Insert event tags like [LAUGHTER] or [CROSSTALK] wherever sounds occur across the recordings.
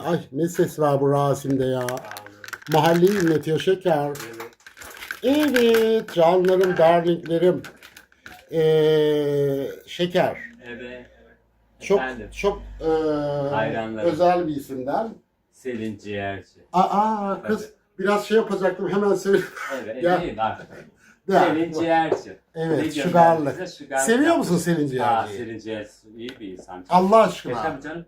Ay ne ses var bu Rasim'de ya. Mahalleyi inletiyor şeker. Evet canlarım, darlinglerim. Ee, şeker. Evet. Çok Efendim, çok Hayranlarım. özel bir isimden. Selin Ciğerci. Aa kız biraz şey yapacaktım hemen söyle. Evet, Ya. değil bak. Ya, Selin Ciğerci. Evet, şugarlı. gönderdi bize? Şugarlı Seviyor musun Selin Aa, Ciğerci'yi? Selin Ciğerci iyi bir insan. Allah aşkına. Yaşam canım.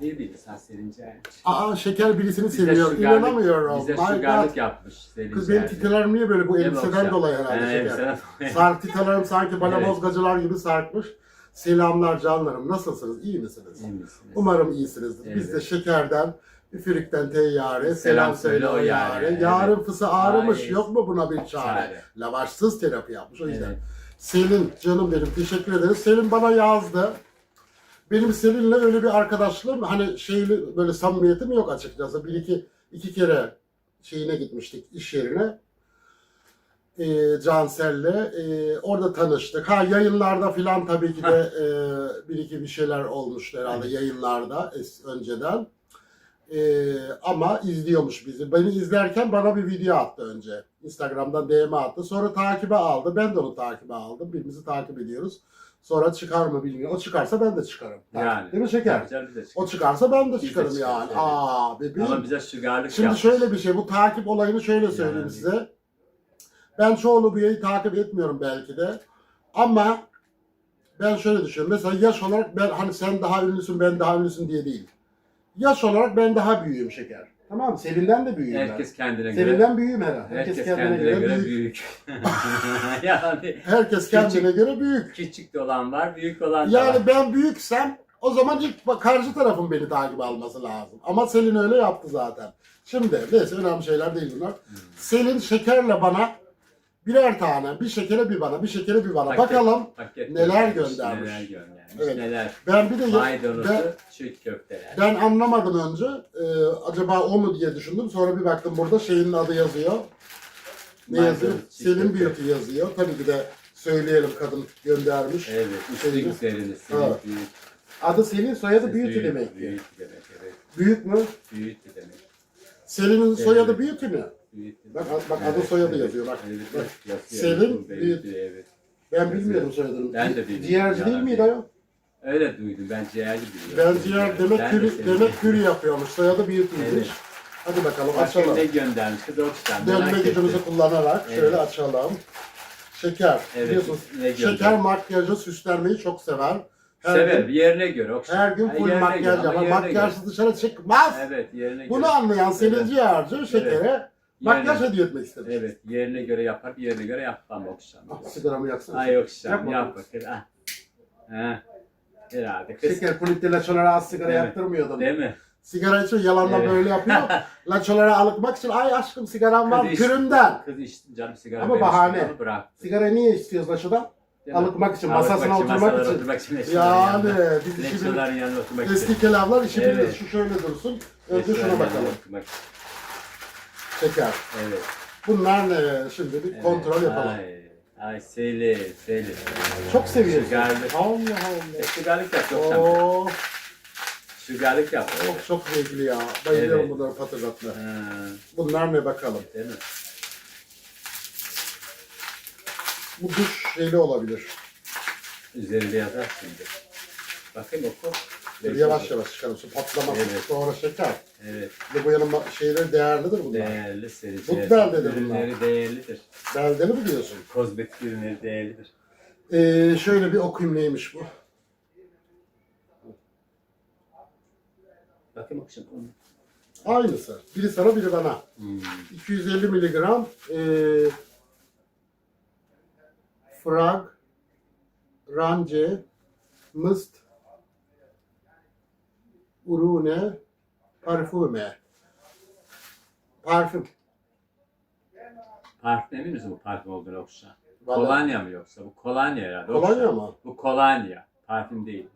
Bir insan Selin Ciğerci. Aa şeker birisini Bize seviyor. şugarlık- İnanamıyorum. Bize My God. şugarlık yapmış Selin Kız benim Ciğerci. titelerim niye böyle bu Ne elbiseden bakacağım? dolayı herhalde He, şeker. elbiseden dolayı. [LAUGHS] Sark titalarım sanki bana Evet. bozgacılar gibi sarkmış. Selamlar canlarım. Nasılsınız? İyi misiniz? İyi misiniz? Umarım iyisinizdir. Biz de Evet. şekerden, üfürükten teyyare, selam, söyle o yare. Yarın Evet. fısı ağrımış. Ay. Yok mu buna bir çare? Çare. Lavaşsız terapi yapmış. O yüzden. Evet. Selin canım benim teşekkür ederiz. Selin bana yazdı. Benim Selin'le öyle bir arkadaşlığım hani şeyli böyle samimiyetim yok açıkçası. Bir iki iki kere şeyine gitmiştik iş yerine. Ee, Cansel'le. Ee, orada tanıştık. Ha yayınlarda filan tabii ki de e, bir iki bir şeyler olmuştu herhalde yayınlarda es- önceden. Ee, ama izliyormuş bizi. Beni izlerken bana bir video attı önce. Instagram'dan DM attı. Sonra takibe aldı. Ben de onu takibe aldım. Birbirimizi takip ediyoruz. Sonra çıkar mı bilmiyorum. O çıkarsa ben de çıkarım. Yani. Değil mi şeker? Canım, bize O çıkar. çıkarsa ben de de çıkarım çıkarız, yani. Aa bebeğim. Ama bize şugarlık Şimdi yapmış. şöyle bir şey. Bu takip olayını şöyle söyleyeyim Yani. size. Ben çoğunu bu yayı takip etmiyorum belki de. Ama ben şöyle düşünüyorum. Mesela yaş olarak ben hani sen daha ünlüsün ben daha ünlüsün diye değil. Yaş olarak ben daha büyüğüm şeker. Tamam? Selin'den de büyüğüm Herkes ben. kendine göre. Selin'den büyüğüm herhalde. Herkes, kendine, göre, büyük. [LAUGHS] yani Herkes kendine göre büyük. küçük de olan var, büyük olan da var. Yani ben büyüksem o zaman ilk bak- karşı tarafın beni takip alması lazım. Ama Selin öyle yaptı zaten. Şimdi neyse önemli şeyler değil bunlar. Hmm. Selin şekerle bana birer tane, bir şekere bir bana, bir şekere bir bana. Paket- Bakalım paket neler göndermiş. Neler göndermiş, Evet. neler. ben bir de ben, Maydanozu, çiğ köfteler. ben anlamadım önce. Ee, acaba o mu diye düşündüm. Sonra bir baktım burada şeyin adı yazıyor. Ne Maydanoz, yazıyor? çiğ köfte. Beauty yazıyor. Tabii ki de söyleyelim kadın göndermiş. Evet, üstü güzelini, büyük, büyük. Adı Selin, soyadı Beauty demek ki. Büyük demek, evet. Büyük mü? Büyük demek. Selin'in soyadı Evet. Beauty mi? Bak, bak adı soyadı yazıyor, bak. Bak. Büyük. Evet. Ben Yazıyor. bilmiyorum soyadını. Ben de bilmiyorum. Ciğerci değil miydi ayol? Öyle duydum, ben ciğerci biliyorum. Ben ciğer demek Selin. demek püri yapıyormuş. Soyadı Beauty'ymiş. Evet. Hadi bakalım Başka açalım. ne göndermiş kız Okşan? Dönme gücümüzü kullanarak Evet. şöyle açalım. Şeker. Evet, Biliyorsunuz ne şeker makyajı süslenmeyi çok sever. Her Sever, gün, yerine göre Okşan. her gün Ha, full yerine makyaj göre, ama yapar. yerine Makyajsız dışarı çıkmaz. Evet, yerine Bunu göre. anlayan Selin Evet. Ciğerci şekere makyaj Yerine- hediye etmek istemiş. Evet, yerine göre yapar, yerine göre yapmam Okşan. Ah, sigaramı yaksana. Ay Okşan, Yapma. yap bakayım. Ha. Ha. Herhalde kız. Şeker kulüpte laçolara az sigara Evet. yaktırmıyordum. Değil mi? Sigara için yalanla Evet. böyle yapıyor. [LAUGHS] Laçolara alıkmak için ay aşkım sigaram var iç- püründen. Kız içti canım sigara Ama vermişti bahane. Sigarayı niye istiyoruz laçodan? Değil mi? Alıkmak için, Alıkmak masasına için, oturmak masalara için. Oturmak için Yani biz işi Leşçilerin yanına oturmak için. Eski kelamlar işi Evet. bilir. Şu şöyle dursun. Önce şuna yanına bakalım. oturmak için. Şeker. Evet. Bunlar ne? Şimdi bir kontrol yapalım. Ay, ay Selin, Selin. Çok seviyorsun. Şugarlık. Allah Allah. E, Şugarlık yap çok şampiyon. Oo, Şugarlık yap. oh, çok zevkli ya. Bayılıyorum Evet. bunları patırdatma. Ha, Bunlar ne bakalım. değil mi? Bu duş şeyli olabilir. Üzerinde yazar şimdi. Bakayım oku. Dur, yavaş yavaş çıkarım. Su. Evet. Sonra şeker. Evet. Bir de bu yanın şeyleri değerlidir bunlar. Değerli seri. Bu değerlidir bunlar. Ürünleri değerlidir. Beldeni mi diyorsun? Kozmetik ürünleri değerlidir. Ee, şöyle bir okuyayım neymiş bu. Bakayım okşam. Aynısı. Biri sana biri bana. Hmm. 250 miligram e, frag, rance, mıst, urune, parfüme. Parfüm. Parfüm emin misin bu parfüm olduğunu okşam? Vallahi- Kolonya mı yoksa? Bu kolonya herhalde. Kolonya okşam. mı? Bu kolonya. Parfüm değil.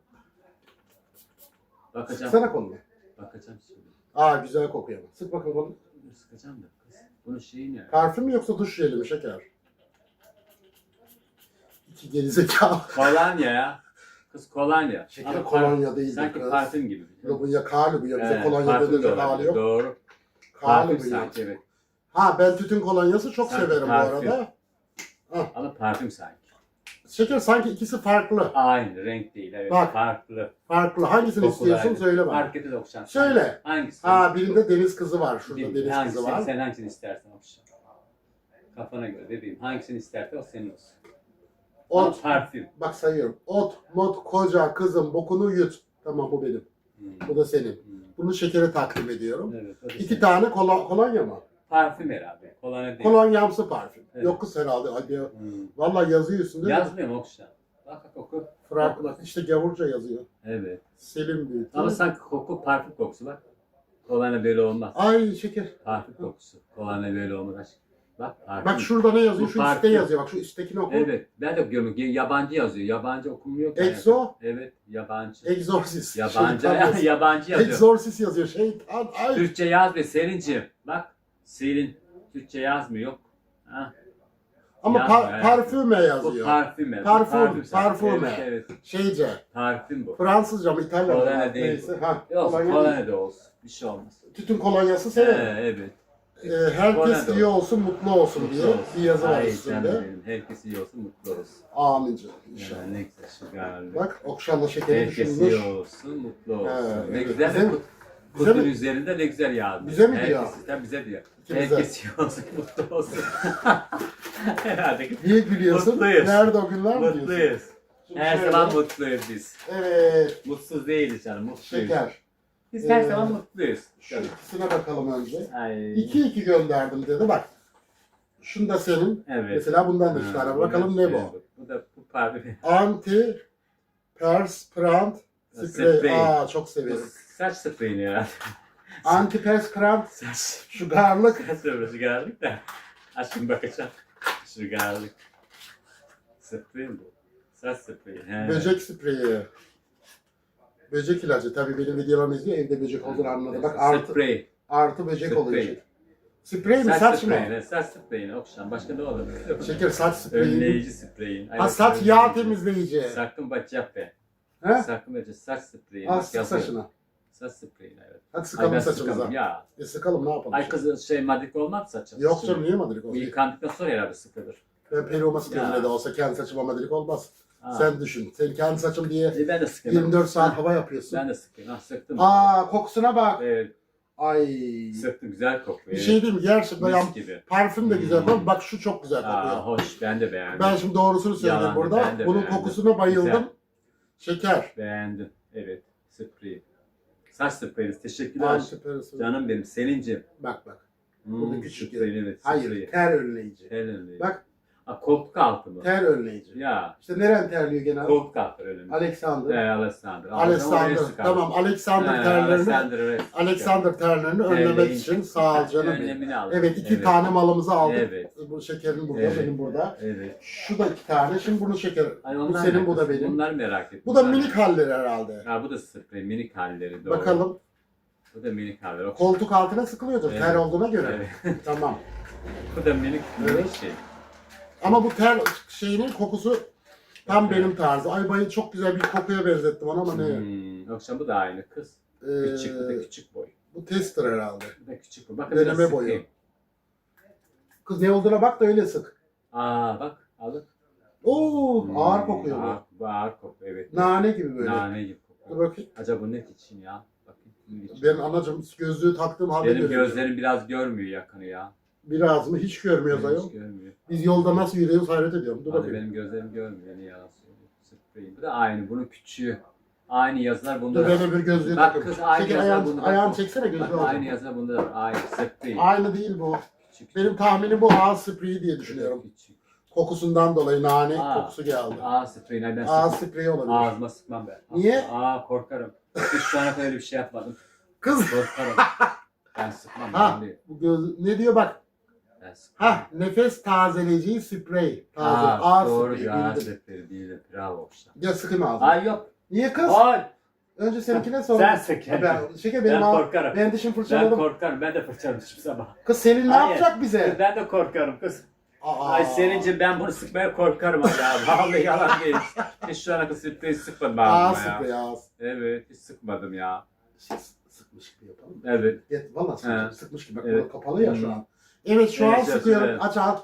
Bakacağım. Sıksana kolunu. Bakacağım şimdi. Aa güzel kokuyor. ama. Sık bakın kolunu. Dur, Sıkacağım da kız. Bunun şeyi ne? Parfüm mü yoksa duş jeli mi şeker? İki gerizekalı. Kolonya ya. Kız kolonya. Şeker Ama kolonya değil Sanki kız. parfüm gibi. Lubunya kalubuya. Bize Evet, kolonya parfüm de dediğinde hali olabilir. yok. Doğru. Parfüm Kalubuya. sanki evet. Ha ben tütün kolonyası çok Sanki severim bu parfüm. arada. Ama parfüm sanki. Şeker sanki ikisi farklı. Aynı renk değil. Evet. Bak. Farklı. Farklı. Hangisini Kokular istiyorsun aynı. söyle bana. Markete de okşan. Söyle. Hangisi? Ha birinde deniz kızı var. Şurada Değil. deniz Hangisini, kızı var. Sen hangisini istersen okşan. Kafana göre dediğim. Hangisini istersen o senin olsun. Ama Ot. parfüm. Bak sayıyorum. Ot, mot, koca, kızım, bokunu yut. Tamam bu benim. Hmm. Bu da senin. Hmm. Bunu şekere takdim ediyorum. Evet. o da İki senin. tane kola- kolonya mı? Parfüm herhalde. Kolonya değil. Kolonyamsı parfüm. Evet. Yok kız herhalde. Hadi. Hmm. Vallahi yazıyor üstünde. de. Yazmıyor mu okşan? Bak bak oku. Frank, Bak. işte gavurca yazıyor. Evet. Selim büyük. Ama sanki koku parfüm kokusu bak. Kolonya böyle olmaz. Ay şeker. Parfüm kokusu. Kolonya böyle olmaz aşkım. Bak parfüm. Bak şurada ne yazıyor? Bu Şu üstte yazıyor. Bak şu üsttekini oku. Evet. Ben de görüyorum. Yabancı yazıyor. Yabancı okunmuyor ki. Exo. Evet. Yabancı. Exorcist. [LAUGHS] Yabancı. Şeytan yazıyor. [LAUGHS] yabancı yazıyor. Exorcist yazıyor. Şeytan. Ay. Türkçe yazmıyor Selin'ciğim. Bak. Selin. Türkçe yazmıyor. Yok. Ha. Ama yazmıyor, par- evet. parfüme Bu yazıyor. parfüm. ya, bu Parfüm, parfüme. Evet, evet. Şeyce. Parfüm bu. Fransızca mı İtalyanca mı? Kolonya değil Neyse. Ha, Yok, kolonya da olsun. Bir şey olmaz. Tütün kolonyası severim. Ee, evet. Ee, herkes iyi olsun, mutlu olsun Mutlu diye olsun. bir yazı var üstünde. Herkes iyi olsun, mutlu olsun. Amin canım inşallah. Yani ne güzel şu galiba. Bak okşanla şekeri Herkes düşünmüş. iyi olsun, mutlu olsun. He, ne güzel Bize üzerinde ne güzel yazmış. Bize mi Herkes, diyor? Tabii bize diyor. İkimize. Herkes iyi olsun, mutlu olsun. [LAUGHS] Herhalde Niye gülüyorsun? Mutluyuz. Nerede o günler mi diyorsun? mutluyuz. Her zaman mutluyuz biz. Evet. Mutsuz değiliz canım, mutluyuz. Şeker. Biz her Ee, zaman mutluyuz. Şu ikisine bakalım önce. Ay. 2-2 gönderdim dedi bak. Şunu da senin. Evet. Mesela bundan da iki tane. Bakalım da- ne bu? evet, Bu da bu parfüm. Anti perspirant Sprey. sprey. Aa çok Bu severim. saç spreyini herhalde. [LAUGHS] Anti perspirant Saç. şugarlık. Saç spreyini geldik de. Aşkım bakacağım. Şu geldik. Sprey bu? Saç spreyi. He. Böcek spreyi. Böcek ilacı. Tabii benim videolarımı izliyor. Evde böcek olduğunu anladı. Bak artı, Sprey. artı böcek Sprey. oluyor. Sprey mi Saç, saç mı? spreyini. Saç spreyini okşan. Başka ne olur? Şeker saç spreyi. Önleyici spreyin. Ha saç yağ temizleyici. Sakın bak yapma. He? Sakın bak saç spreyi. Ha sık yazıyor. saçına. Saç spreyini evet. Hadi Ay sıkalım saçımıza. sıkamam ya. E sıkalım ne yapalım? Ay kız şey madrik olmaz saçın. Yok canım niye madrik Bu olsun? yıkandıktan sonra herhalde sıkılır. Ben peruğuma sıkıyorum Ya. ne de olsa kendi saçıma madrik olmaz. Ha. Sen düşün. Sen kendi saçım diye E, ben de sıkıyorum. 24 saat Ha, hava yapıyorsun. Ben de sıkıyorum. Ha sıktım. Aa kokusuna bak. Evet Ay. sıktım güzel kokuyor. Bir şey diyeyim mi? Gerçekten Mis gibi. parfüm de güzel Hmm. kokuyor. Bak şu çok güzel Aa, kokuyor. hoş ben de beğendim. Ben şimdi doğrusunu söyleyeyim Yalan, burada. ben de Bunun beğendim. kokusuna bayıldım. Güzel. Şeker. Beğendim. Evet. Sprey. Saç spreyiniz. Teşekkürler. Antiperspirant. Canım benim. Selincim. Bak bak. Hmm, Burada küçük spreyi, evet. Hayır spreyi. ter önleyici. Ter önleyici. Bak Ha, koltuk altı mı? ter önleyici. Ya. İşte neren terliyor genelde? Koltuk altı öyle mi? Alexander. Ee, Alexander. Alexander. Tamam Alexander He, terlerini Alexander, evet. Alexander terlerini önlemek için sağ ol canım benim. Önlemini. Evet iki tane malımızı aldık. Evet. Bu şekerin burada, Evet. benim burada. Evet. Şu da iki tane. Şimdi bunun şekeri. Ay, Bu onlar senin, bu da benim. Bunlar merak ettim. Bu da Bunlar- minik halleri herhalde. Ha bu da sprey. Minik halleri doğru. Bakalım. Bu da minik halleri. O- Koltuk altına sıkılıyordur Evet. ter olduğuna göre. Evet. Tamam. [LAUGHS] Bu da minik, Evet. minik şey. Ama bu ter şeyinin kokusu tam Evet. benim tarzım. Ay bayı çok güzel bir kokuya benzettim onu ama ne? Hmm. Yoksa bu da aynı kız. Ee, Küçük, bu da küçük boy. bu tester herhalde. Bu da küçük boy. Bakın Deneme biraz boyu. sıkayım. Kız ne olduğuna bak da öyle sık. Aa bak alıp. Oo Hmm, ağır kokuyor bu. Ağır, bu ağır kokuyor evet. Nane gibi böyle. Nane gibi Dur kokuyor. bakayım. Acaba bu ne için ya? Bakayım. bunun için. Ben anacığım gözlüğü taktığım halde Benim görüyorum. gözlerim biraz görmüyor yakını ya. Biraz mı? Hiç görmüyoruz ayol. hiç görmüyor. Biz yolda nasıl yürüyoruz hayret ediyorum. Dur Hadi bakayım. benim gözlerim görmüyor. Ne yalan söylüyor. Spreyim. Bu da aynı. Bunun küçüğü. Aynı yazılar bunda Dur da ben var. öbür gözlüğü Bak takayım. kız aynı Şeker yazar ayağını, bunu, bak ayağını çeksene gözlüğü Bak, aynı yazılar bunda da. Aynı. Sprey. Aynı değil bu. Küçük. Benim tahminim bu ağız spreyi diye düşünüyorum. Küçük. Kokusundan dolayı nane Aa. kokusu geldi. Ağız spreyi. Ben Ağız sıkmam. spreyi olabilir. Ağzıma sıkmam ben. Niye? Aa korkarım. Hiç şu ana kadar öyle bir şey yapmadım. Kız Korkarım. [LAUGHS] ben sıkmam. ha Ben, de- bu göz ne diyor bak. Ben sıkmam. Ha nefes tazeleyici sprey. Taze. Aa, ağız doğru spreyi. ya. bildim. Spreyi değil. Bravo işte. Gel sıkayım ağzını. Ay yok. Niye kız? Ay. Önce seninkine sonra. Sen sık. Ha, Ben, şeker Ben benim ağ- korkarım. Ben dişim Ben fırçaladım. korkarım. Ben de fırçalamışım sabah. Kız senin ne Hayır. yapacak bize? Ben de korkarım kız. Aa. Ay senince ben bunu sıkmaya korkarım ya. [LAUGHS] Vallahi yalan değil. Hiç şu ana kadar spreyi sıkmadım ben Ağız buna ya. sprey ağız. Evet hiç sıkmadım ya. Şey, sıkmış gibi yapalım. Evet. Get, valla sıkmış, sıkmış gibi. Bak Evet. burada kapalı ya şu an. Evet şu an sıkıyorum. evet. Aç evet.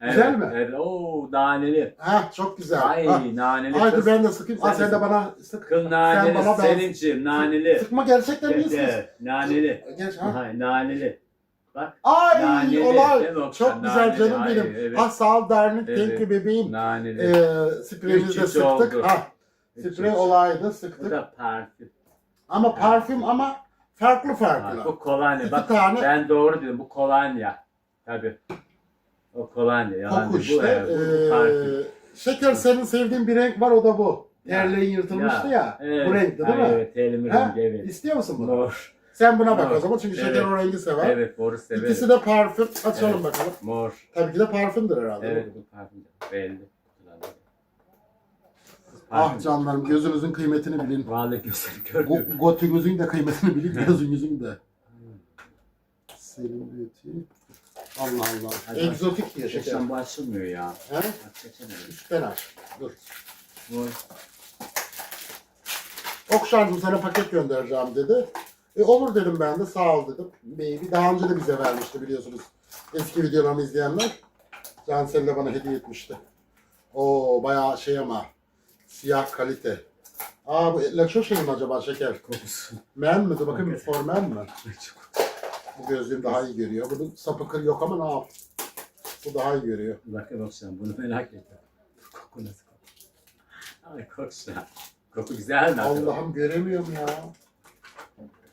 Güzel mi? Evet. Oo naneli. Ha çok güzel. Ay Ha. naneli kız. ben de sıkayım. Al Sen sen de bana sık. Kız naneli. bana ben- Selin'ciğim naneli. Sıkma gerçekten Evet, iyisiniz. evet, naneli. Geç ha. Hay, naneli. Bak. Ay Naneli, olay. değil mi? Çok güzel Naneli, canım ay, benim. evet. Ha sağ ol dernek. Evet. You bebeğim. Naneli. Ee, spreyimizi de sıktık. oldu. Ha, Üç sprey olaydı Bu sıktık. da parfüm. Ama parfüm ama farklı Ha, farklı. bu kolonya. İki Bak tane- ben doğru dedim. Bu kolonya. Tabii. O kolonya. Yalan Koku değil. işte. Bu, evet, bu, bu parfüm. Ee, şeker senin sevdiğin bir renk var o da bu. Ya, Terliğin yırtılmıştı ya. Evet. Bu renkti değil mi? Evet. Telimin Ha? rengi evet. İstiyor musun bunu? Mor. Sen buna bak o zaman çünkü şeker Evet. o rengi sever. Evet moru severim. İkisi de parfüm. Açalım Evet. bakalım. Mor. Tabii ki de parfümdür herhalde. Evet bu parfüm. Belli. Ah canlarım gözünüzün kıymetini bilin. Vallahi gözleri görmüyor. Go- Götünüzün de kıymetini bilin, gözünüzün de. Selim Beauty. Allah Allah. Hadi Egzotik diye şeker. Bu açılmıyor ya. He? Açamıyorum. Üstten aç. Dur. Mor. Okşancığım sana paket göndereceğim dedi. E olur dedim ben de sağ ol dedim. Baby daha önce de bize vermişti biliyorsunuz. Eski videolarımı izleyenler. Cansel de bana hediye etmişti. Oo bayağı şey ama siyah kalite. Aa bu Laço şey mi acaba şeker? Kokusu. Men mi? Dur bakayım Evet. for men mi? [LAUGHS] Bu gözlüğüm daha iyi görüyor. Bunun sapı kır yok ama ne yap? Bu daha iyi görüyor. Bakın Okşan bunu merak ettim. Koku nasıl koku? Ay Okşan. Koku güzel mi? Allah'ım göremiyorum ya.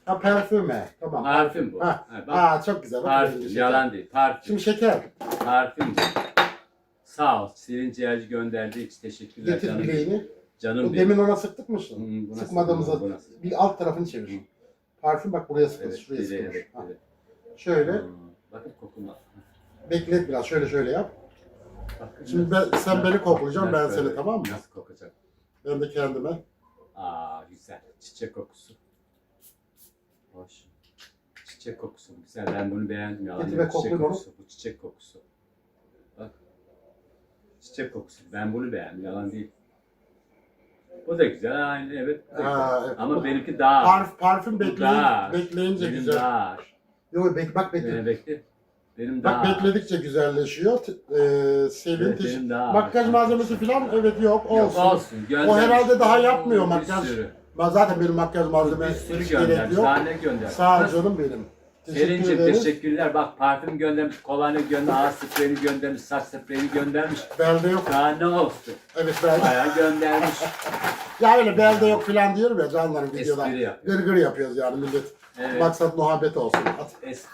Ha parfüme. Tamam. Parfüm bu. Ha. Ha, bak, Aa çok güzel. Bak, parfüm. rengi Yalan değil. Parfüm. Şimdi şeker. Parfüm. Sağ ol. Selin Ciğerci gönderdiği için teşekkürler Getir canım. bileğini. Canım Demin benim. ona sıktık mı? şunu? Hmm, bu nasıl- Sıkmadığımızda bu nasıl? bir alt tarafını çevir. Hı. Parfüm bak buraya sıkılır. Evet, şuraya evet, sıkılır. evet, Ha. evet. Şöyle Hmm, Bakın kokuna. beklet biraz. Şöyle şöyle yap. Bakın Şimdi ben, sen beni koklayacaksın ben seni tamam mı? Nasıl kokacak? Ben de kendime. Aa güzel. Çiçek kokusu. Hoş. Çiçek kokusu. Güzel. Ben bunu beğendim. Yalan Getir ve Çiçek onu. kokusu. Bu çiçek kokusu. Bak. Çiçek kokusu. Ben bunu beğendim. Yalan değil. Bu da güzel. Aynı evet. da güzel. evet. Ama benimki daha. Parf, parfüm bekleyin, bekleyince Benim güzel. dar. Yok bek, bak bekle. Benim bekle. Benim Bak daha. bekledikçe güzelleşiyor. T- Selin Evet, benim daha. Makyaj malzemesi falan evet yok Yok, olsun. olsun. Göndermiş. O herhalde daha yapmıyor Bir makyaj. sürü. Ben zaten benim makyaj Bir malzemesi sürü hiç gerek göndermiş. yok. Daha ne göndermiş? Sağ ol canım benim. Selin'cim ederiz. teşekkürler. Bak parfüm göndermiş, kolonya göndermiş, ağız spreyini göndermiş, saç spreyini göndermiş. Belde yok. Daha ne olsun? Evet belde. Bayağı göndermiş. [LAUGHS] Ya öyle belde yok falan diyorum ya canlarım videoda. Espri yapıyor. Gır gır yapıyoruz yani millet. Evet. Maksat muhabbet olsun. Es,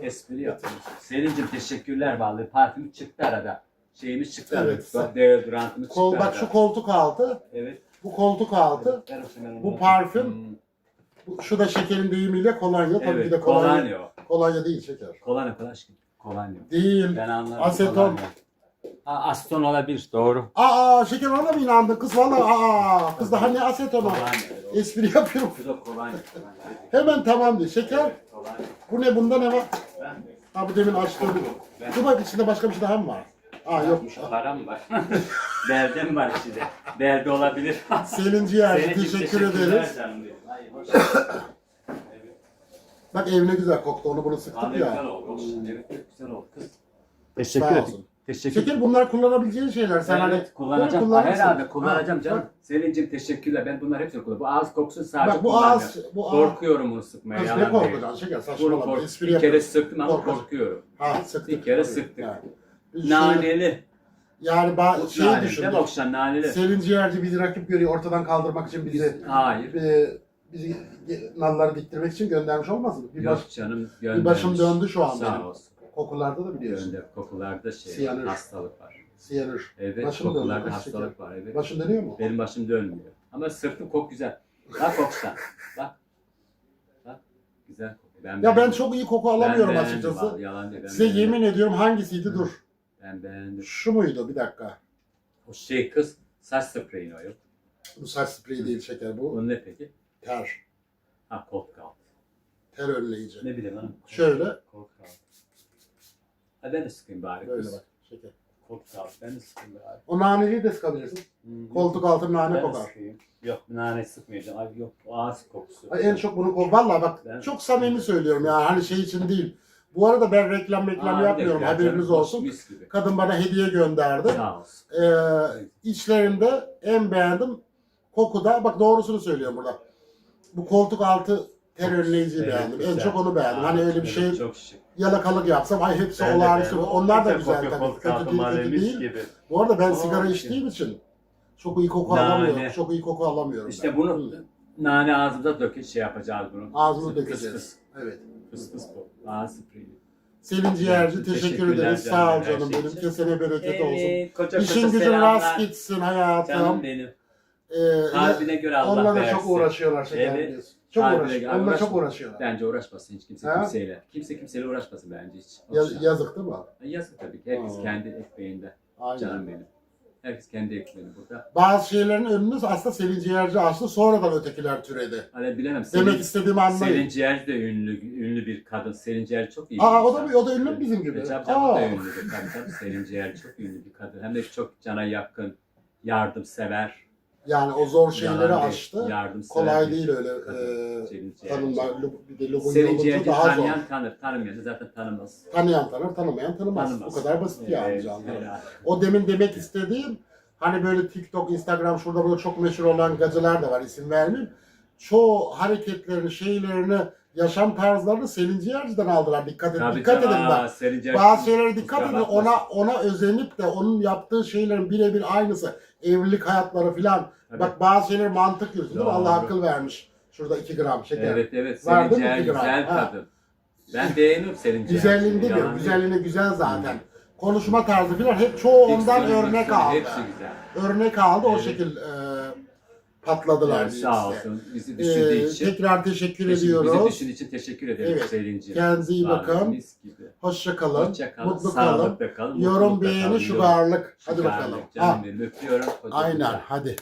espri yapıyor. Selin'cim teşekkürler vallahi. Parfüm çıktı arada. Şeyimiz çıktı Evet. arada. Deodorantımız Kol, çıktı bak arada. şu koltuk altı. Evet. Bu koltuk altı. Onu. Bu parfüm. Hmm, şu da şekerin deyimiyle kolonya. Tabii ki Evet, de kolonya. kolonya o. Kolonya değil şeker. Kolonya kadar aşkım. Kolonya. Değil. Ben anladım. Aseton. kolonya. Ha, aseton olabilir. Doğru. Aa şeker ona mı inandın kız valla aa kız daha ne asetonu. Kolonya. doğru. Espri yapıyorum. Bu da kolonya. Hemen tamam diyor. Şeker. Kolonya. Bu ne bunda ne var? Ben Ha bu demin açtığım. Dur bak içinde başka bir şey daha mı var? Aa yokmuş. Ha. Para mı var? [LAUGHS] Mi var içinde? Belde olabilir. Selin Selin'cim teşekkür ederiz. canım hoş [COUGHS] Evet. Bak ev ne güzel koktu onu bunu sıktık Vallahi güzel ya. oldu. Evet, evet, güzel oldu kız. Sağ Teşekkür olsun. Teşekkür Şeker bunlar kullanabileceğin şeyler. Sen hani evet, kullanacağım. kullanırsın. Herhalde kullanacağım Ha, canım. bak. Selin'cim teşekkürler. Ben bunlar hepsini kullanıyorum. Bu ağız kokusunu sadece Bak bu kullanmıyorum. ağız, bu ağız. Korkuyorum bunu sıkmaya. Kız ne yalan değil. korkacaksın şeker Bunu saçmalama. kork- Espri bir kere yapıyorsun. sıktım ama Korkacaksın. korkuyorum. Ha sıktık. Bir kere sıktık. Yani. Şey- Naneli. yani ba- şey naneli. Mi düşündük. Okşan? Naneli. Selin Ciğerci bizi rakip görüyor ortadan kaldırmak için bizi Biz, hayır. e, bizi nalları diktirmek için göndermiş olmaz mı? Bir, baş, Yok canım bir başım göndermiş. döndü şu an Sağ benim. olsun. Kokularda da biliyorsun. Gönder. Kokularda şey Siyanür. hastalık var. Siyanür. Evet Başım döndü, kokularda kız hastalık var. Evet. Başın dönüyor mu? Benim başım dönmüyor. Ama sırtım kok güzel. Bak Okşan. Bak. Bak. Güzel koku. Ben Ya ben beğendim. çok iyi koku alamıyorum beğendim açıkçası. abi, Yalan değil. Ben Size beğendim. yemin ediyorum hangisiydi dur. Ben beğendim. Şu muydu bir dakika. O şey kız saç spreyin o yok. Bu saç spreyi değil şeker bu. O ne peki? Ter. Ha kol kal. Ter önleyici. Ne bileyim hanım. Şöyle. Kol kal. Ha, ben de sıkayım bari. Böyle bak. Şeker. Koltuk altı. Ben de sıkayım bari. O naneliği de sıkabilirsin. Hmm. Koltuk altı nane Ben kokar. sıkayım. Yok nane sıkmayacağım. Abi yok ağız kokusu. Ay, en çok bunu kol. Valla bak Ben- çok samimi söylüyorum ya. Hani şey için değil. Bu arada ben reklam reklam Aa, yapmıyorum. dakika, Haberiniz olsun. Kadın bana hediye gönderdi. Ee, içlerinde en beğendim kokuda. Bak doğrusunu söylüyorum burada. Bu koltuk altı ter önleyiciyi Evet, beğendim. En güzel. çok onu beğendim. Aa, Hani öyle bir şey Çok şık. yalakalık yapsam ay hepsi Ben olağanüstü. Onlar da Güzel tabii. Kötü değil, kötü değil. gibi. Bu arada ben Aa, sigara içtiğim için çok iyi koku Nane. alamıyorum. Çok iyi koku alamıyorum. İşte ben. bunu Hı. nane ağzımıza döke şey yapacağız bunu. Ağzını Fıs dökeceğiz. Fıs Evet. fıs fıs bu. Ağız spreyi. Selin Ciğerci teşekkür ederiz. Sağ ol her canım şey benim. Kesene bereket olsun. İşin gücün rast gitsin hayatım. Canım benim. Ee, Kalbine göre Allah onunla da versin. çok uğraşıyorlar şeker Evet. diyorsun. Çok uğraşıyor. göre- Onunla uğraş- çok uğraşıyorlar. Bence uğraşmasın hiç kimse Ha? kimseyle. Kimse kimseyle uğraşmasın bence hiç. Ver. yazık değil mi? Yazık tabii ki. Herkes Aa. kendi ekmeğinde. Aynen. Canım benim. Herkes kendi ekmeğinde burada. Bazı şeylerin önünü aslında Selin Ciğerci açtı. Sonradan ötekiler türedi. Hani bilemem. Demek Selin, istediğimi anlayın. Selin Ciğer de ünlü, ünlü bir kadın. Selin Ciğer çok iyi. Aa o da insan. o da ünlü mü bizim gibi. Tabii o da ünlüdür. Tabii tabii Selin Ciğer çok ünlü bir kadın. Hem de çok cana yakın, yardımsever. Yani o zor şeyleri yalan değil, aştı. Yardımsever Kolay değil öyle kadın. e, tanımlar. Bir de Lubunya Selin olunca Ciğer'i daha zor. tanıyan tanır, tanımayan zaten tanımaz. Tanıyan tanır, tanımayan tanımaz. Tanımaz. Bu kadar basit yani Evet, helal. O demin demek istediğim hani böyle TikTok, Instagram şurada burada çok meşhur olan gacılar da var isim vermeyeyim. Çoğu hareketlerini, şeylerini, yaşam tarzlarını Selin Ciğerci'den aldılar. Dikkat edin. Tabii dikkat canım, edin aa, bak. Selin Bazı şeylere dikkat Kusura edin. Ona ona özenip de onun yaptığı şeylerin birebir aynısı. Evlilik hayatları filan. Tabii. Bak bazı şeyler mantık mi? Doğru. Allah akıl vermiş. Şurada 2 gram şeker. Evet evet Var Selin [LAUGHS] değil mi Ciğer güzel Ha. kadın. Ben beğeniyorum Selin Ciğer. Diyor. değil. Güzelliğine güzel zaten. Konuşma tarzı filan hep çoğu ondan örnek aldı. Hepsi güzel. Örnek aldı o Evet. şekil e, patladılar diyeyim sağ olsun bizi düşündüğü Ee, için. tekrar teşekkür Bizi- ediyoruz. Bizi düşündüğü için teşekkür ederim Evet. Selin'ciğim. Kendinize iyi Sağ olun, bakın. Mis gibi. Hoşça kalın. Hoşça kalın. Mutlu kalın. Sağlıkla kalın. Yorum, mutlulukla beğeni, kalın. Yorum, garlık. Hadi şugarlık. bakalım. Canım Ha, benim öpüyorum. Hoşça aynen kalın. hadi.